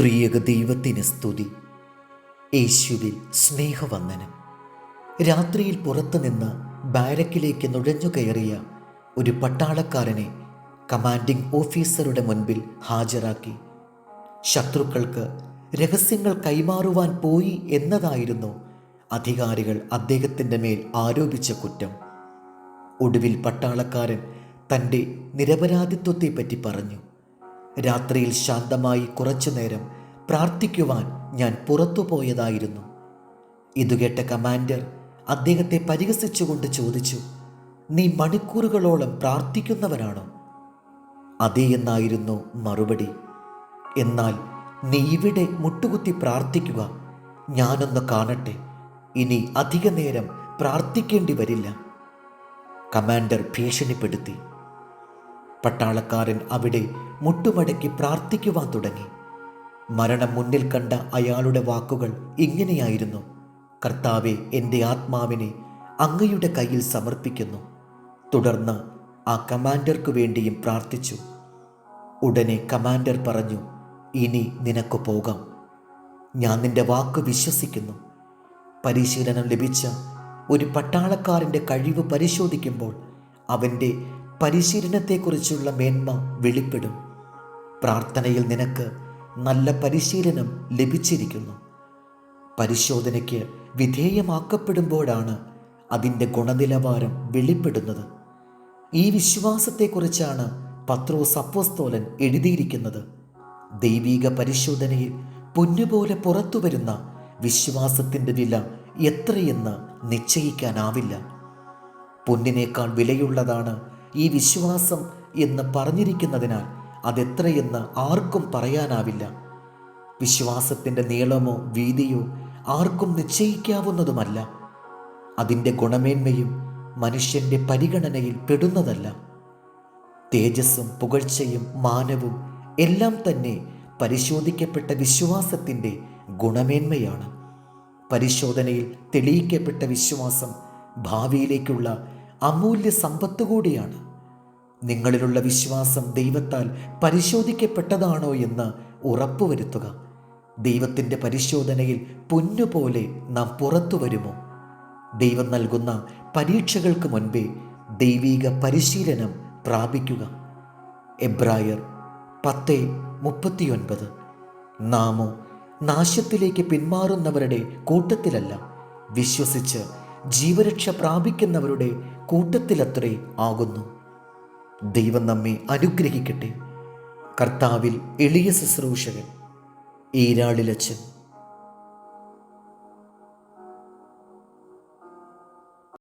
ത്രിയക ദൈവത്തിന് സ്തുതി. യേശുവിൽ സ്നേഹവന്ദനം. രാത്രിയിൽ പുറത്തുനിന്ന് ബാരക്കിലേക്ക് നുഴഞ്ഞു കയറിയ ഒരു പട്ടാളക്കാരനെ കമാൻഡിംഗ് ഓഫീസറുടെ മുൻപിൽ ഹാജരാക്കി. ശത്രുക്കൾക്ക് രഹസ്യങ്ങൾ കൈമാറുവാൻ പോയി എന്നതായിരുന്നു അധികാരികൾ അദ്ദേഹത്തിന്റെ മേൽ ആരോപിച്ച കുറ്റം. ഒടുവിൽ പട്ടാളക്കാരൻ തന്റെ നിരപരാധിത്വത്തെപ്പറ്റി പറഞ്ഞു. രാത്രിയിൽ ശാന്തമായി കുറച്ചു നേരം പ്രാർത്ഥിക്കുവാൻ ഞാൻ പുറത്തു പോയതായിരുന്നു. ഇതുകേട്ട കമാൻഡർ അദ്ദേഹത്തെ പരിഹസിച്ചുകൊണ്ട് ചോദിച്ചു നീ മണിക്കൂറുകളോളം പ്രാർത്ഥിക്കുന്നവനാണോ? അതേ എന്നായിരുന്നു മറുപടി. എന്നാൽ നീ ഇവിടെ മുട്ടുകുത്തി പ്രാർത്ഥിക്കുക. ഞാനൊന്ന് കാണട്ടെ. ഇനി അധിക നേരം പ്രാർത്ഥിക്കേണ്ടി വരില്ല. കമാൻഡർ ഭീഷണിപ്പെടുത്തി. പട്ടാളക്കാരൻ അവിടെ മുട്ടുമടക്കി പ്രാർത്ഥിക്കുവാൻ തുടങ്ങി. മരണം മുന്നിൽ കണ്ട അയാളുടെ വാക്കുകൾ ഇങ്ങനെയായിരുന്നു. കർത്താവെ എന്റെ ആത്മാവിനെ അങ്ങയുടെ കയ്യിൽ സമർപ്പിക്കുന്നു. തുടർന്ന് ആ കമാൻഡർക്ക് വേണ്ടിയും പ്രാർത്ഥിച്ചു. ഉടനെ കമാൻഡർ പറഞ്ഞു ഇനി നിനക്ക് പോകാം. ഞാൻ നിന്റെ വാക്ക് വിശ്വസിക്കുന്നു. പരിശീലനം ലഭിച്ച ഒരു പട്ടാളക്കാരന്റെ കഴിവ് പരിശോധിക്കുമ്പോൾ അവന്റെ പരിശീലനത്തെക്കുറിച്ചുള്ള മേന്മ വെളിപ്പെടും. പ്രാർത്ഥനയിൽ നിനക്ക് നല്ല പരിശീലനം ലഭിച്ചിരിക്കുന്നു. പരിശോധനയ്ക്ക് വിധേയമാക്കപ്പെടുമ്പോഴാണ് അതിന്റെ ഗുണനിലവാരം വെളിപ്പെടുന്നത്. ഈ വിശ്വാസത്തെക്കുറിച്ചാണ് പത്രോ സപ്പോസ്തോലൻ എഴുതിയിരിക്കുന്നത്. ദൈവീക പരിശോധനയിൽ പൊന്നുപോലെ പുറത്തു വരുന്ന വിശ്വാസത്തിന്റെ വില എത്രയെന്ന് നിശ്ചയിക്കാനാവില്ല. പൊന്നിനേക്കാൾ വിലയുള്ളതാണ് ഈ വിശ്വാസം എന്ന് പറഞ്ഞിരിക്കുന്നതിനാൽ അതെത്രയെന്ന് ആർക്കും പറയാനാവില്ല. വിശ്വാസത്തിന്റെ നീളമോ വീതിയോ ആർക്കും നിശ്ചയിക്കാവുന്നതുമല്ല. അതിന്റെ ഗുണമേന്മയും മനുഷ്യന്റെ പരിഗണനയിൽ പെടുന്നതല്ല. തേജസ്സും പുകഴ്ചയും മാനവും എല്ലാം തന്നെ പരിശോധിക്കപ്പെട്ട വിശ്വാസത്തിന്റെ ഗുണമേന്മയാണ്. പരിശോധനയിൽ തെളിയിക്കപ്പെട്ട വിശ്വാസം ഭാവിയിലേക്കുള്ള അമൂല്യ സമ്പത്ത് കൂടിയാണ്. നിങ്ങളിലുള്ള വിശ്വാസം ദൈവത്താൽ പരിശോധിക്കപ്പെട്ടതാണോ എന്ന് ഉറപ്പുവരുത്തുക. ദൈവത്തിന്റെ പരിശോധനയിൽ പൊന്നുപോലെ നാം പുറത്തു വരുമോ? ദൈവം നൽകുന്ന പരീക്ഷകൾക്ക് മുൻപേ ദൈവീക പരിശീലനം പ്രാപിക്കുക. എബ്രായർ പത്ത് മുപ്പത്തിയൊൻപത്. നാമോ നാശത്തിലേക്ക് പിന്മാറുന്നവരുടെ കൂട്ടത്തിലല്ല. വിശ്വസിച്ച് ജീവരക്ഷ പ്രാപിക്കുന്നവരുടെ കൂട്ടത്തിലത്രേ ആകുന്നു. ദൈവം നമ്മെ അനുഗ്രഹിക്കട്ടെ. കർത്താവിൽ എളിയ ശുശ്രൂഷകൻ ഈരാളിലച്ചൻ